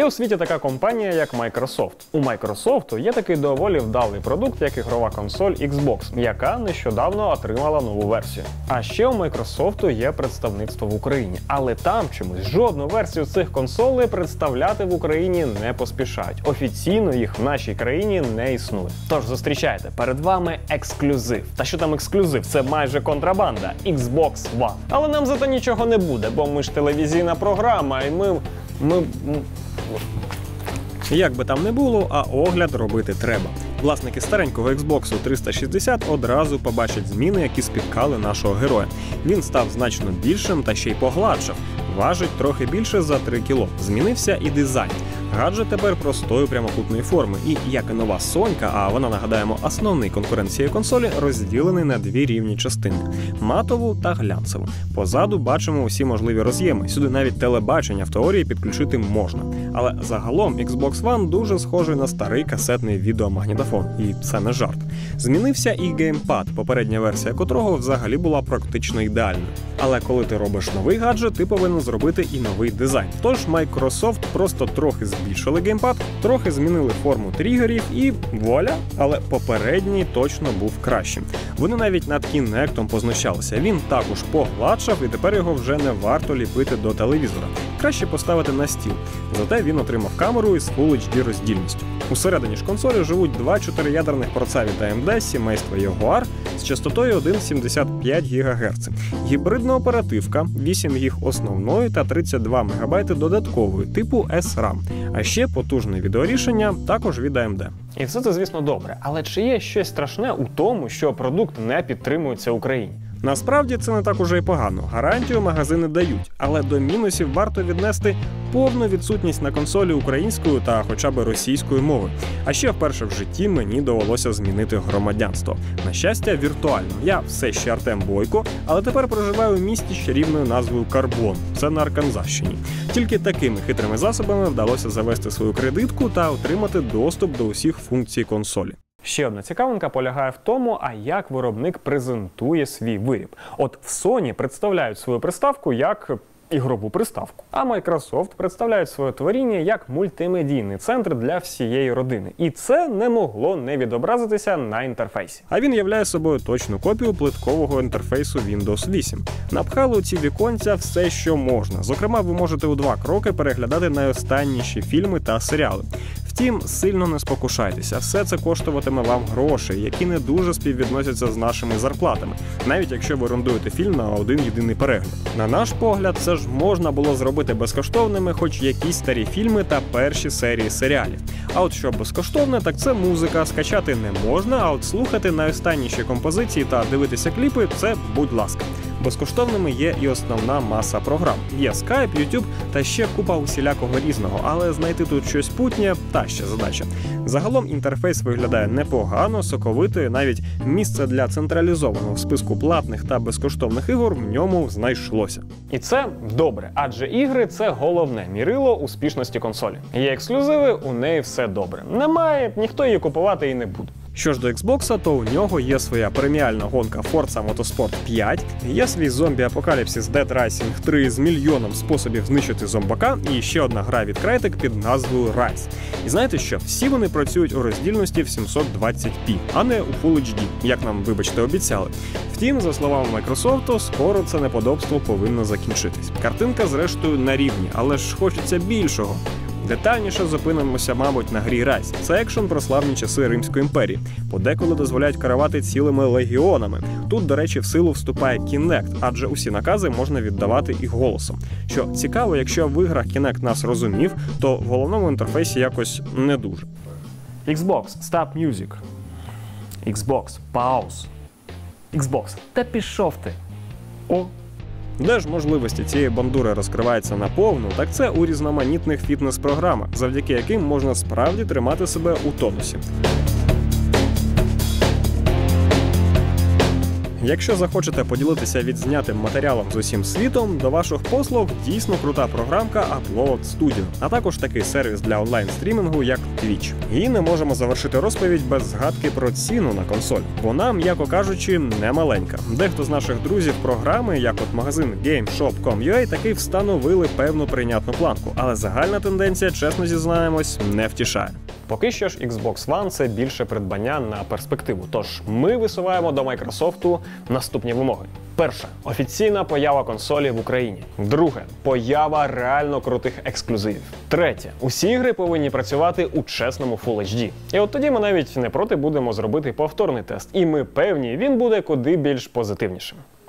Є у світі така компанія, як Microsoft. У Microsoft є такий доволі вдалий продукт, як ігрова консоль Xbox, яка нещодавно отримала нову версію. А ще у Microsoft є представництво в Україні, але там чомусь жодну версію цих консолей представляти в Україні не поспішають. Офіційно їх в нашій країні не існує. Тож зустрічайте перед вами ексклюзив. Та що там ексклюзив? Це майже контрабанда Xbox One. Але нам за це нічого не буде, бо ми ж телевізійна програма, і ми. ми як би там не було, а огляд робити треба. Власники старенького Xbox 360 одразу побачать зміни, які спіткали нашого героя. Він став значно більшим та ще й погладшав. Важить трохи більше за 3 кіло. Змінився і дизайн. Гаджет тепер простої прямокутної форми, і як і нова Сонька, а вона нагадаємо основний конкурент цієї консолі, розділений на дві рівні частини матову та глянцеву. Позаду бачимо усі можливі роз'єми. Сюди навіть телебачення в теорії підключити можна. Але загалом Xbox One дуже схожий на старий касетний відеомагнітофон, і це не жарт. Змінився і геймпад, попередня версія котрого взагалі була практично ідеальною. Але коли ти робиш новий гаджет, ти повинен зробити і новий дизайн. Тож Microsoft просто трохи збільшили геймпад, трохи змінили форму тригерів і вуаля, але попередній точно був кращим. Вони навіть над кінектом познущалися. Він також погладшав, і тепер його вже не варто ліпити до телевізора. Краще поставити на стіл. Зате він отримав камеру із Full HD роздільністю. Усередині ж консолі живуть два чотириядерних порца від AMD сімейства Jaguar з частотою 1,75 ГГц. Гібридна оперативка, 8 їх основної та 32 МБ додаткової, типу SRAM. А ще потужне відеорішення також від AMD. І все це, звісно, добре. Але чи є щось страшне у тому, що продукт не підтримується Україні? Насправді це не так уже й погано. Гарантію магазини дають, але до мінусів варто віднести повну відсутність на консолі українською та хоча б російською мови. А ще вперше в житті мені довелося змінити громадянство. На щастя, віртуально. Я все ще Артем Бойко, але тепер проживаю в місті з чарівною назвою Карбон. Це на Арканзащині. Тільки такими хитрими засобами вдалося завести свою кредитку та отримати доступ до усіх функцій консолі. Ще одна цікавинка полягає в тому, а як виробник презентує свій виріб. От в Sony представляють свою приставку як ігрову приставку, а Microsoft представляють своє творіння як мультимедійний центр для всієї родини. І це не могло не відобразитися на інтерфейсі. А він являє собою точну копію плиткового інтерфейсу Windows 8. Напхали у ці віконця все, що можна. Зокрема, ви можете у два кроки переглядати найостанніші фільми та серіали. Втім, сильно не спокушайтеся, все це коштуватиме вам грошей, які не дуже співвідносяться з нашими зарплатами, навіть якщо ви орендуєте фільм на один єдиний перегляд. На наш погляд, це ж можна було зробити безкоштовними, хоч якісь старі фільми та перші серії серіалів. А от що безкоштовне, так це музика. Скачати не можна, а от слухати найостанніші композиції та дивитися кліпи це будь ласка. Безкоштовними є і основна маса програм. Є Skype, YouTube та ще купа усілякого різного, але знайти тут щось путнє та ще задача. Загалом інтерфейс виглядає непогано, соковито, навіть місце для централізованого списку платних та безкоштовних ігор в ньому знайшлося. І це добре, адже ігри це головне мірило успішності консолі. Є ексклюзиви, у неї все добре. Немає, ніхто її купувати і не буде. Що ж до Xbox, то у нього є своя преміальна гонка Forza Motorsport 5, є свій зомбі Апокаліпсис Dead Rising 3 з мільйоном способів знищити зомбака, і ще одна гра від Crytek під назвою Rise. І знаєте що? Всі вони працюють у роздільності в 720p, а не у Full HD, як нам, вибачте, обіцяли. Втім, за словами Microsoft, скоро це неподобство повинно закінчитись. Картинка, зрештою, на рівні, але ж хочеться більшого. Детальніше зупинимося, мабуть, на грі Райс. Це екшен про славні часи Римської імперії. Подеколи дозволяють керувати цілими легіонами. Тут, до речі, в силу вступає Kinect, адже усі накази можна віддавати і голосом. Що цікаво, якщо в іграх Kinect нас розумів, то в головному інтерфейсі якось не дуже. Xbox Stop Music. Xbox Pause. Xbox. Та пішов ти. О, де ж можливості цієї бандури розкриваються наповну, так це у різноманітних фітнес-програмах, завдяки яким можна справді тримати себе у тонусі. Якщо захочете поділитися відзнятим матеріалом з усім світом, до ваших послуг дійсно крута програмка Upload Studio, а також такий сервіс для онлайн-стрімінгу, як Twitch. І не можемо завершити розповідь без згадки про ціну на консоль. Вона, м'яко кажучи, не маленька. Дехто з наших друзів програми, як от магазин GameShop.com.ua, таки встановили певну прийнятну планку, але загальна тенденція, чесно зізнаємось, не втішає. Поки що ж Xbox One це більше придбання на перспективу. Тож ми висуваємо до Microsoft наступні вимоги. Перше офіційна поява консолі в Україні. Друге поява реально крутих ексклюзивів. Третє усі ігри повинні працювати у чесному Full HD. І от тоді ми навіть не проти будемо зробити повторний тест, і ми певні, він буде куди більш позитивнішим.